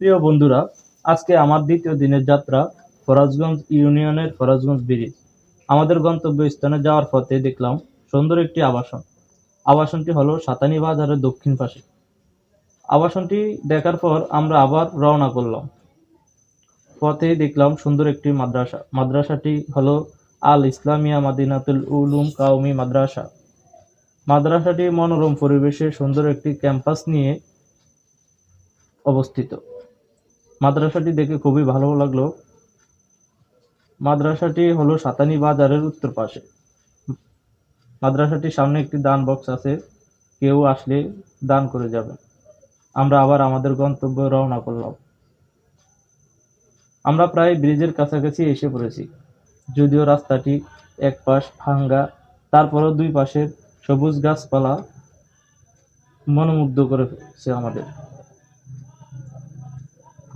প্রিয় বন্ধুরা, আজকে আমার দ্বিতীয় দিনের যাত্রা ফরাজগঞ্জ ইউনিয়নের ফরাজগঞ্জ ব্রিজ। আমাদের গন্তব্য স্থানে যাওয়ার পথে দেখলাম সুন্দর একটি আবাসন। আবাসনটি হলো সাতানি বাজারের দক্ষিণ পাশে। আবাসনটি দেখার পর আমরা আবার রওনা করলাম। পথে দেখলাম সুন্দর একটি মাদ্রাসা। মাদ্রাসাটি হলো আল ইসলামিয়া মাদিনাতুল উলুম কাউমি মাদ্রাসা। মাদ্রাসাটি মনোরম পরিবেশে সুন্দর একটি ক্যাম্পাস নিয়ে অবস্থিত। মাদ্রাসাটি দেখে খুবই ভালো লাগল। মাদ্রাসাটি হলো সাতানি বাজারের উত্তর পাশে। মাদ্রাসাটির সামনে একটি দান বক্স আছে, কেউ আসলে দান করে যাবে। আমরা আবার আমাদের গন্তব্যে রওনা করলাম। আমরা প্রায় ব্রিজের কাছাকাছি এসে পড়েছি। যদিও রাস্তাটি এক পাশ ভাঙ্গা, তারপরও দুই পাশের সবুজ গাছপালা মনোমুগ্ধ করেছে আমাদের।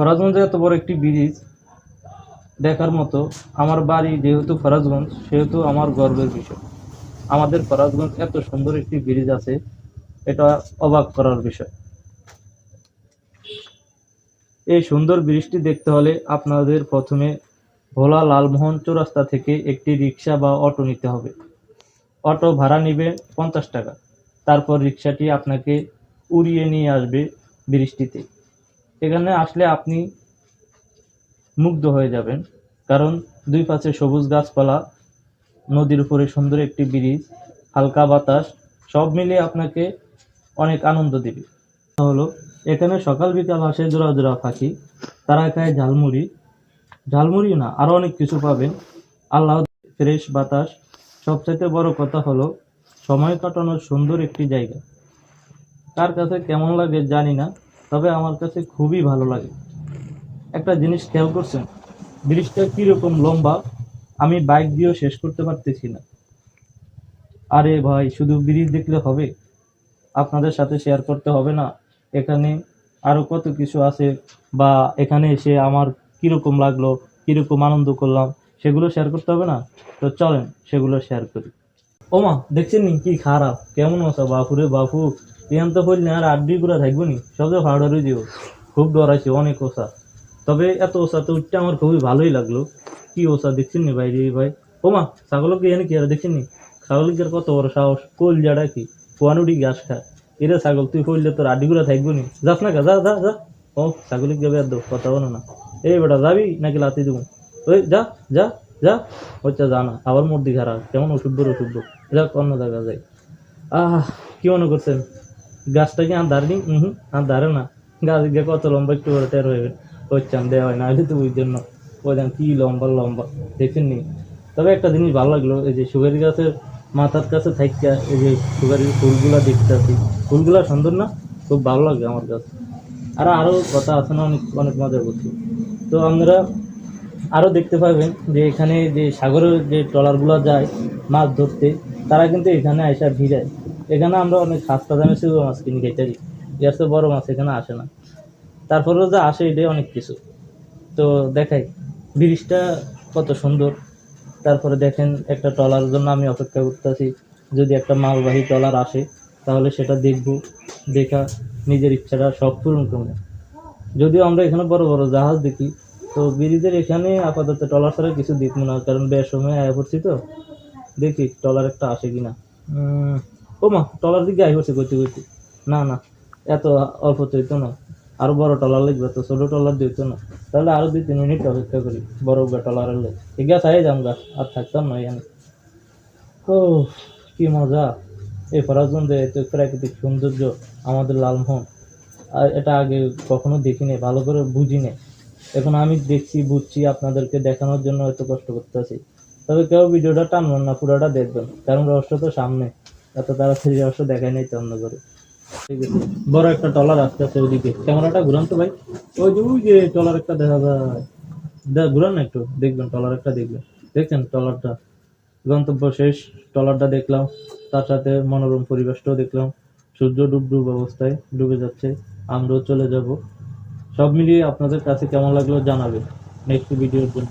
ফরাজগঞ্জে এত বড় একটি ব্রিজ দেখার মতো আমার বাড়ি যেহেতু ফরাজগঞ্জ, সেহেতু আমার গর্বের বিষয়। আমাদের ফরাজগঞ্জ এত সুন্দর একটি ব্রিজ আছে, এটা অবাক করার বিষয়। এই সুন্দর ব্রিজটি দেখতে হলে আপনাদের প্রথমে ভোলা লালমোহন চৌরাস্তা থেকে একটি রিক্সা বা অটো নিতে হবে। অটো ভাড়া নেবে পঞ্চাশ টাকা। তারপর রিক্সাটি আপনাকে উড়িয়ে নিয়ে আসবে ব্রিজটিতে। এখানে আসলে আপনি মুগ্ধ হয়ে যাবেন, কারণ দুই পাশে সবুজ গাছপালা, নদীর উপরে সুন্দর একটি ব্রিজ, হালকা বাতাস, সব মিলিয়ে আপনাকে অনেক আনন্দ দেবে। হলো, এখানে সকাল বিকাল আসে জোড়া জোড়া পাখি, তারা খায় ঝালমুড়ি। ঝালমুড়ি না, আরও অনেক কিছু পাবেন। আল্লাহ ফ্রেশ বাতাস। সবচাইতে বড় কথা হলো, সময় কাটানোর সুন্দর একটি জায়গা। কার কাছে কেমন লাগে জানি না তবে আমার কাছে খুবই ভালো লাগে। একটা জিনিস খেয়াল করছেন? ব্রিজটা কীরকম লম্বা? আমি বাইক দিয়েও শেষ করতে পারতেছি না। আরে ভাই, শুধু ব্রিজ দেখলে হবে? আপনাদের সাথে শেয়ার করতে হবে না। এখানে আরও কত কিছু আছে বা এখানে এসে আমার কীরকম লাগল, কীরকম আনন্দ করলাম, সেগুলো শেয়ার করতে হবে না? তো চলেন, সেগুলো শেয়ার করি। ওমা, দেখছেন নি কি খারাপ? কেমন আছো বাপু রে বাপু? ইয়ান তো বললি আর আড্ডি করে থাকব নি সবচেয়ে ভাড়ারে দিও। খুব ডরাইছে অনেক ওষা। তবে এত ওষা তো উঠতে আমার খুবই ভালোই লাগল। কি ওষা দেখছেন নি ভাই রে ভাই? ওমা ছাগলকে এনে কি আর দেখছেন নি? ছাগলকে কত বড় সাহস কোল জাডা কি? কোয়ানুটি ঘাস খা। এরে ছাগল, তুই করলে তোর আড্ডি করে থাকব নি। যাস না যা যা যা। ও ছাগলিক যাবে আর দো কথা বলো না। এই বেটা, যাবি নাকি লাতি দেবো? ওই, যা যা যা। হচ্ছে যা না, আবার মর্দি খারাপ। কেমন অশুদ্ধ অশুদ্ধ যাক, অন্য জায়গা যাই। আহ, কি মনে করছেন? গাছটা কি আর দাঁড়ি হুম দাঁড়ে না। গাছ গিয়ে কত লম্বা একটু করে টের হয়ে হচ্ছেন দেওয়া হয় না হলে তো ওই জন্য দেন কি লম্বা লম্বা। দেখছেন নি? তবে একটা জিনিস ভালো লাগল, এই যে সুগারি গাছের মাথার কাছে থাইকা, এই যে সুগারি ফুলগুলা দেখতে আছি ফুলগুলা সুন্দর না? খুব ভালো লাগে আমার কাছে। আর আরও কথা আছে না, অনেক অনেক মজার করছি তো আমরা আরও দেখতে পাবেন যে এখানে যে সাগরের যে ট্রলারগুলো যায় মাছ ধরতে, তারা কিন্তু এখানে আসা ভিড়ায়। এখানে আমরা অনেক সস্তা দামে শুধু মাছ কিনি খেতে এর তো বড় মাছ এখানে আসে না। তারপরেও যে আসে এটাই অনেক কিছু। তো দেখাই, ব্রিজটা কত সুন্দর। তারপরে দেখেন একটা ট্রলার জন্য আমি অপেক্ষা করতেছি। যদি একটা মালবাহী ট্রলার আসে, তাহলে সেটা দেখব, দেখা নিজের ইচ্ছাটা সব পূরণ করব। যদিও আমরা এখানে বড় বড় জাহাজ দেখি, তো ব্রিজের এখানে আপাতত ট্রলার ছাড়া কিছু দেখব না, কারণ বেশ সময় আয়া পড়ছি তো। দেখি ট্রলার একটা আসে কিনা। ও মা ট্রলার দিকে আই পড়ছে করতে করতে না না, এত অল্প চইতো না। আরও বড় ট্রলার লাগবে তো, ছোট ট্রলার দিত না। তাহলে আরও দুই, তিন মিনিট অপেক্ষা করি, বড় ট্রলারের লেগে ঠিক আছে যাম গা, আর থাকতাম না এখানে। ও, কি মজা। এই ফরাজগঞ্জে এত প্রাকৃতিক সৌন্দর্য, আমাদের লালমোহন। আর এটা আগে কখনো দেখিনি, ভালো করে বুঝি বুঝিনি। এখন আমি দেখছি, বুঝছি, আপনাদেরকে দেখানোর জন্য এত কষ্ট করতেছি। তবে কেউ ভিডিওটা টানবেন না, পুরোটা দেখবেন। কারণ রহস্য তো সামনে। এত তাড়াতাড়ি রহস্য দেখাই নাই তো অন্য করে। আছে বড় একটা টলার আসতেছে ওইদিকে ক্যামেরাটা ঘুরান তো ভাই। ওই যে ওই যে টলার একটা দেখা যায়। ঘুরান একটু। দেখবেন টলার একটা দেখবেন। দেখছেন টলারটা গন্তব্য শেষ। টলারটা দেখলাম। তার সাথে মনোরম পরিবেশটাও দেখলাম। সূর্য ডুব ডুব অবস্থায় ডুবে যাচ্ছে। আমরাও চলে যাব। সব মিলিয়ে আপনাদের কাছে কেমন লাগল জানাবে নেক্সট ভিডিওর জন্য।